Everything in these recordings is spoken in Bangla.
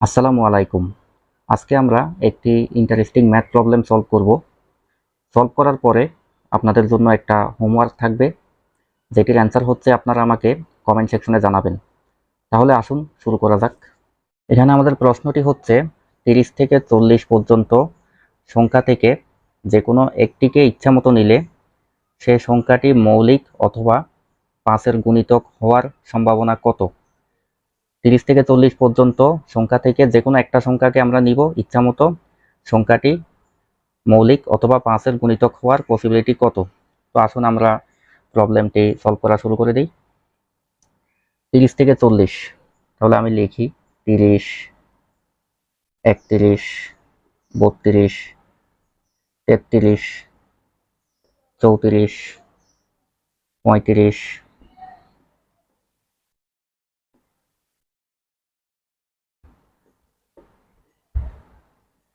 আসসালামু আলাইকুম। আজকে আমরা একটি ইন্টারেস্টিং ম্যাথ প্রবলেম সলভ করব। সলভ করার পরে আপনাদের জন্য একটা হোমওয়ার্ক থাকবে, যেটির অ্যান্সার হচ্ছে আপনারা আমাকে কমেন্ট সেকশনে জানাবেন। তাহলে আসুন শুরু করা যাক। এখানে আমাদের প্রশ্নটি হচ্ছে, তিরিশ থেকে চল্লিশ পর্যন্ত সংখ্যা থেকে যে কোনো একটিকে ইচ্ছামতো নিলে সে সংখ্যাটি মৌলিক অথবা পাঁচের গুণিতক হওয়ার সম্ভাবনা কত? তিরিশ থেকে চল্লিশ পর্যন্ত সংখ্যা থেকে যে কোনো একটা সংখ্যাকে আমরা নিব ইচ্ছামতো। সংখ্যাটি মৌলিক অথবা পাঁচের গুণিতক হওয়ার পসিবিলিটি কত? তো আসুন আমরা প্রবলেমটি সলভ করা শুরু করে দিই। তিরিশ থেকে চল্লিশ, তাহলে আমি লিখি তিরিশ, একত্রিশ, বত্রিশ, তেত্রিশ, চৌত্রিশ, পঁয়ত্রিশ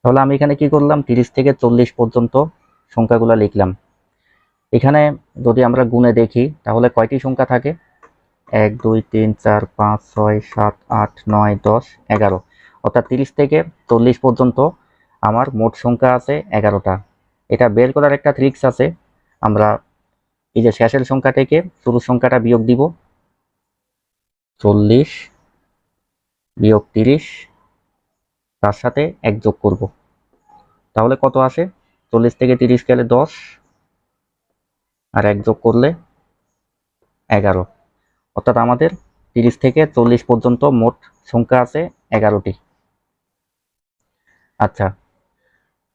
তাহলে আমি এখানে কি করলাম? তিরিশ থেকে চল্লিশ পর্যন্ত সংখ্যাগুলো লিখলাম। এখানে যদি আমরা গুণে দেখি, তাহলে কয়টি সংখ্যা থাকে? এক, দুই, তিন, চার, পাঁচ, ছয়, সাত, আট, নয়, দশ, এগারো। অর্থাৎ তিরিশ থেকে চল্লিশ পর্যন্ত আমার মোট সংখ্যা আছে এগারোটা। এটা বের করার একটা ট্রিক্স আছে। আমরা এই যে শেষের সংখ্যা থেকে শুরুর সংখ্যাটা বিয়োগ দিব। চল্লিশ বিয়োগ তিরিশ তার সাথে এক যোগ করব। তাহলে কত আসে? চল্লিশ থেকে তিরিশ গেলে দশ। আর এক যোগ করলে এগারো। অর্থাৎ আমাদের তিরিশ থেকে চল্লিশ পর্যন্ত মোট সংখ্যা আছে এগারোটি। আচ্ছা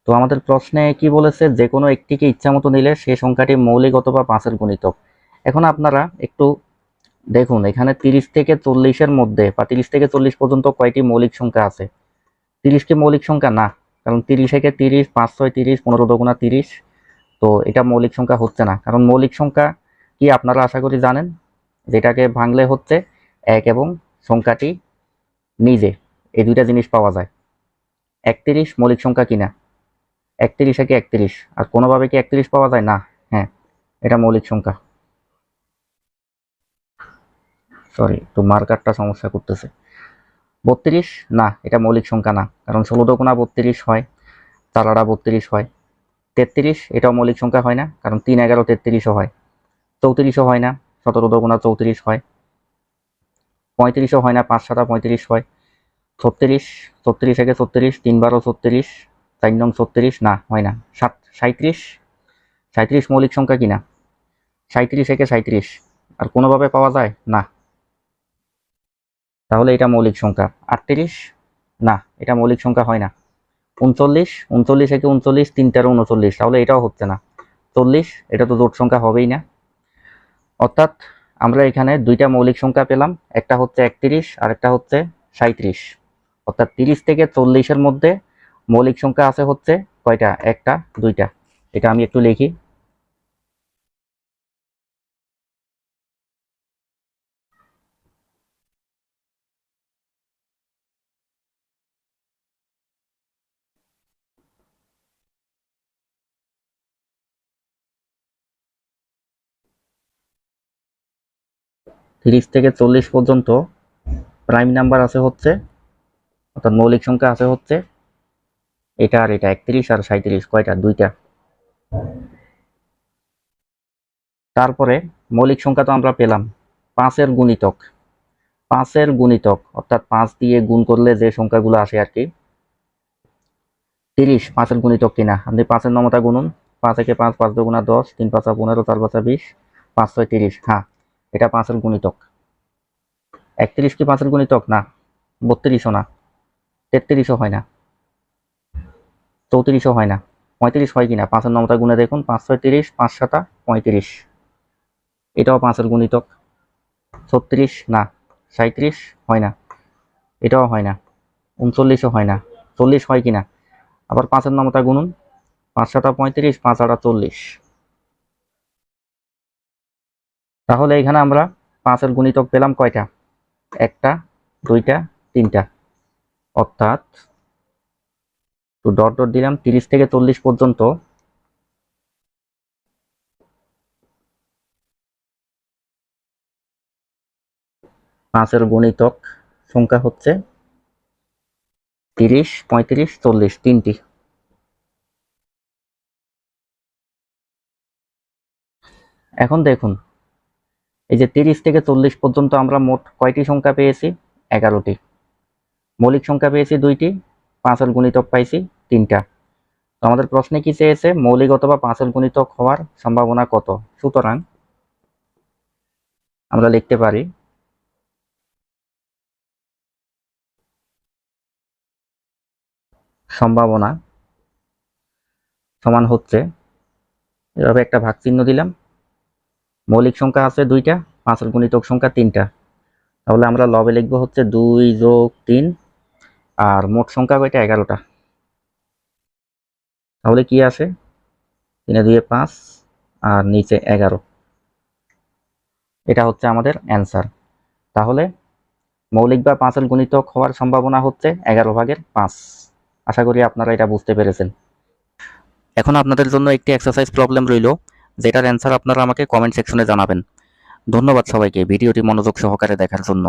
তো আমাদের প্রশ্নে কি বলেছে? যে কোনো একটিকে ইচ্ছা মতো নিলে সে সংখ্যাটি মৌলিক অথবা পাঁচের গুণিতক। এখন আপনারা একটু দেখুন, এখানে তিরিশ থেকে চল্লিশের মধ্যে বা তিরিশ থেকে চল্লিশ পর্যন্ত কয়টি মৌলিক সংখ্যা আছে? তিরিশ কি মৌলিক সংখ্যা? না, কারণ তিরিশ একে তিরিশ, পাঁচ ছয় তিরিশ, পনেরো দগুণা তিরিশ, তো এটা মৌলিক সংখ্যা হচ্ছে না। কারণ মৌলিক সংখ্যা কি আপনারা আশা করি জানেন? যেটাকে ভাঙলে হচ্ছে এক এবং সংখ্যাটি নিজে, এই দুইটা জিনিস পাওয়া যায়। একত্রিশ মৌলিক সংখ্যা কিনা? একত্রিশ একে একত্রিশ, আর কোনোভাবে কি একত্রিশ পাওয়া যায়? না হ্যাঁ এটা মৌলিক সংখ্যা। সরি একটু মার্কারটা সমস্যা করতেছে। বত্রিশ? না, এটা মৌলিক সংখ্যা না, কারণ ষোলো দোকোনা বত্রিশ হয় চারাড়া বত্রিশ হয়। তেত্রিশ, এটাও মৌলিক সংখ্যা হয় না, কারণ তিন এগারো তেত্রিশও হয়। চৌত্রিশও হয় না, সতেরো দোকোনা চৌত্রিশ হয়। পঁয়ত্রিশও হয় না, পাঁচ সাতা পঁয়ত্রিশ হয়। ছত্রিশ ছত্রিশ একে ছত্রিশ, তিন বারো ছত্রিশ, চার নং ছত্রিশ, না, হয় না। সাত সাঁত্রিশ সাঁত্রিশ মৌলিক সংখ্যা কিনা সাঁত্রিশ একে সাঁত্রিশ আর কোনোভাবে পাওয়া যায়? না। তাহলে এটা মৌলিক সংখ্যা। আটত্রিশ? না, এটা মৌলিক সংখ্যা হয় না। উনচল্লিশ? উনচল্লিশ একে উনচল্লিশ, তিন তেরো উনচল্লিশ, তাহলে এটাও হচ্ছে না। চল্লিশ, এটা তো জোট সংখ্যা হবেই না। অর্থাৎ আমরা এখানে দুইটা মৌলিক সংখ্যা পেলাম, একটা হচ্ছে একত্রিশ আর একটা হচ্ছে সাঁত্রিশ অর্থাৎ তিরিশ থেকে চল্লিশের মধ্যে মৌলিক সংখ্যা আছে হচ্ছে কয়টা? একটা, দুইটা। এটা আমি একটু লিখি। তিরিশ থেকে চল্লিশ পর্যন্ত প্রাইম নাম্বার আছে হচ্ছে, অর্থাৎ মৌলিক সংখ্যা আছে হচ্ছে এটা আর এটা একত্রিশ আর সাঁত্রিশ কয়টা? দুইটা। তারপরে মৌলিক সংখ্যা তো আমরা পেলাম, পাঁচের গুণিতক। পাঁচের গুণিতক, অর্থাৎ পাঁচ দিয়ে গুণ করলে যে সংখ্যাগুলো আসে আর কি, তিরিশ, পাঁচের গুণিতক কিনা? আপনি পাঁচের নমতা গুনুন, পাঁচ একে পাঁচ পাঁচ দুগুণা দশ, তিন পাঁচা পনেরো, চার পাঁচা বিশ, পাঁচ ছয় তিরিশ হ্যাঁ। এটা পাঁচের গুণিতক। একত্রিশ কি পাঁচের গুণিতক? না, বত্রিশও না, তেত্রিশও হয় না, চৌত্রিশও হয় না, পঁয়ত্রিশ হয় কিনা? পাঁচের নমতা গুণে দেখুন, পাঁচ ছয় তিরিশ, পাঁচ সাতা পঁয়ত্রিশ। এটাও পাঁচের গুণিতক, ছত্রিশ না সাঁত্রিশ হয় না, এটাও হয় না, উনচল্লিশও হয় না, চল্লিশ হয় কিনা? আবার পাঁচের নমতা গুনুন, পাঁচ সাতা পঁয়ত্রিশ, পাঁচ আটা চল্লিশ। তাহলে এখানে আমরা পাঁচের গুণিতক পেলাম কয়টা? একটা, দুইটা, তিনটা। অর্থাৎ, তো ডট ডট দিলাম তিরিশ থেকে চল্লিশ পর্যন্ত। পাঁচের গুণিতক সংখ্যা হচ্ছে তিরিশ, পঁয়ত্রিশ, চল্লিশ, তিনটি। এখন দেখুন এই যে তিরিশ থেকে চল্লিশ পর্যন্ত আমরা মোট কয়টি সংখ্যা পেয়েছি? এগারোটি। মৌলিক সংখ্যা পেয়েছি দুইটি, পাঁচের গুণিতক পাইছি তিনটা। তো আমাদের প্রশ্নে কি চেয়েছে? মৌলিক অথবা পাঁচের গুণিতক হওয়ার সম্ভাবনা কত? সুতরাং আমরা লিখতে পারি সম্ভাবনা সমান হচ্ছে। এভাবে একটা ভাগ চিহ্ন দিলাম। মৌলিক সংখ্যা আছে দুইটা, পাঁচের গুণিতক সংখ্যা তিনটা। তাহলে আমরা লবে লিখব হচ্ছে দুই যোগ তিন, আর মোট সংখ্যা কয়টা? এগারোটা। তাহলে কি আছে? তিনে দুয়ে পাঁচ, আর নিচে এগারো। এটা হচ্ছে আমাদের অ্যান্সার। তাহলে মৌলিক বা পাঁচের গুণিতক হওয়ার সম্ভাবনা হচ্ছে এগারো ভাগের পাঁচ। আশা করি আপনারা এটা বুঝতে পেরেছেন। এখন আপনাদের জন্য একটি এক্সারসাইজ প্রবলেম রইল। যেটার অ্যান্সার আপনারা আমাকে কমেন্ট সেকশনে জানাবেন। ধন্যবাদ সবাইকে ভিডিওটি মনোযোগ সহকারে দেখার জন্য।